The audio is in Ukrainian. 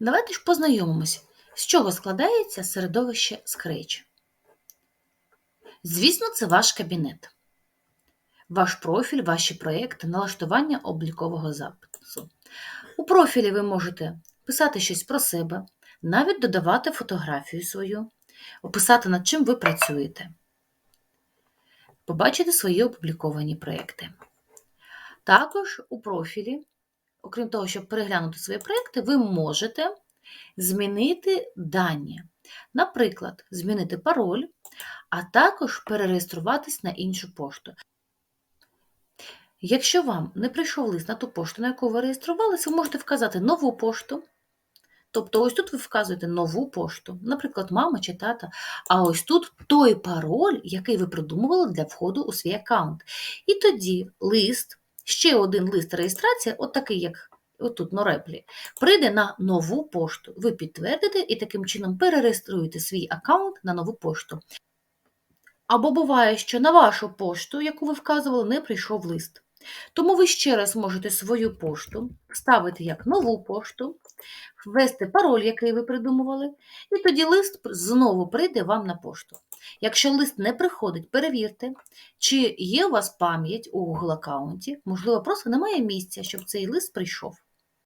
Давайте ж познайомимось, з чого складається середовище Scratch. Звісно, це ваш кабінет, ваш профіль, ваші проєкти, налаштування облікового запису. У профілі ви можете писати щось про себе, навіть додавати фотографію свою, описати, над чим ви працюєте, побачити свої опубліковані проєкти. Також у профілі, окрім того, щоб переглянути свої проєкти, ви можете змінити дані. Наприклад, змінити пароль, а також перереєструватись на іншу пошту. Якщо вам не прийшов лист на ту пошту, на яку ви реєструвалися, ви можете вказати нову пошту. Тобто, ось тут ви вказуєте нову пошту, наприклад, мама чи тата, а ось тут той пароль, який ви придумували для входу у свій аккаунт. І тоді лист, ще один лист реєстрації, от такий, як отут на реплі, прийде на нову пошту. Ви підтвердите і таким чином перереєструєте свій аккаунт на нову пошту. Або буває, що на вашу пошту, яку ви вказували, не прийшов лист. Тому ви ще раз можете свою пошту вставити як нову пошту, ввести пароль, який ви придумували, і тоді лист знову прийде вам на пошту. Якщо лист не приходить, перевірте, чи є у вас пам'ять у Google аккаунті, можливо, просто немає місця, щоб цей лист прийшов.